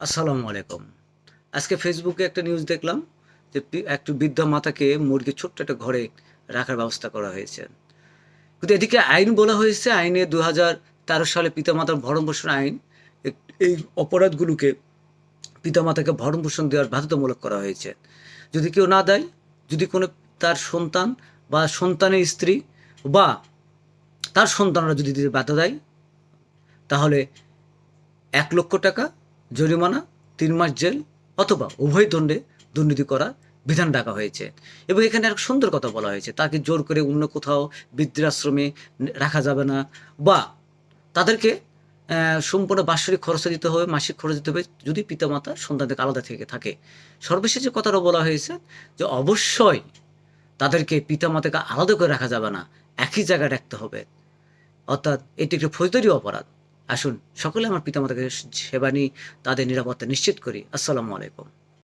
আসসালামু আলাইকুম। আজকে ফেসবুকে একটা নিউজ দেখলাম যে একটু বৃদ্ধা মাতাকে মুরগি ছোট্ট একটা ঘরে রাখার ব্যবস্থা করা হয়েছে। কিন্তু এদিকে আইন বলা হয়েছে, আইনে দু হাজার তেরো সালে পিতামাতার ভরণ পোষণ আইন এই অপরাধগুলোকে পিতামাতাকে ভরণ পোষণ দেওয়ার বাধ্যতামূলক করা হয়েছে। যদি কেউ না দেয়, যদি কোনো তার সন্তান বা সন্তানের স্ত্রী বা তার সন্তানরা যদি দিতে বাধা দেয়, তাহলে এক লক্ষ টাকা জরিমানা, তিন মাস জেল অথবা উভয় দণ্ডে দুর্নীতি করার বিধান ডাকা হয়েছে। এবং এখানে এক সুন্দর কথা বলা হয়েছে, তাকে জোর করে অন্য কোথাও বৃদ্ধাশ্রমে রাখা যাবে না বা তাদেরকে সম্পূর্ণ বাৎসরিক খরচ দিতে হবে, মাসিক খরচ দিতে হবে, যদি পিতামাতা সন্তান থেকে আলাদা থেকে থাকে। সর্বশেষ যে কথাটা বলা হয়েছে যে অবশ্যই তাদেরকে পিতামাতাকে আলাদা করে রাখা যাবে না, একই জায়গায় রাখতে হবে। অর্থাৎ এটি একটি ফৌজদারি অপরাধ। আসুন সকলে আমার পিতামাতাকে সেবা নিই তাদের নিরাপত্তা নিশ্চিত করি। আসসালামু আলাইকুম।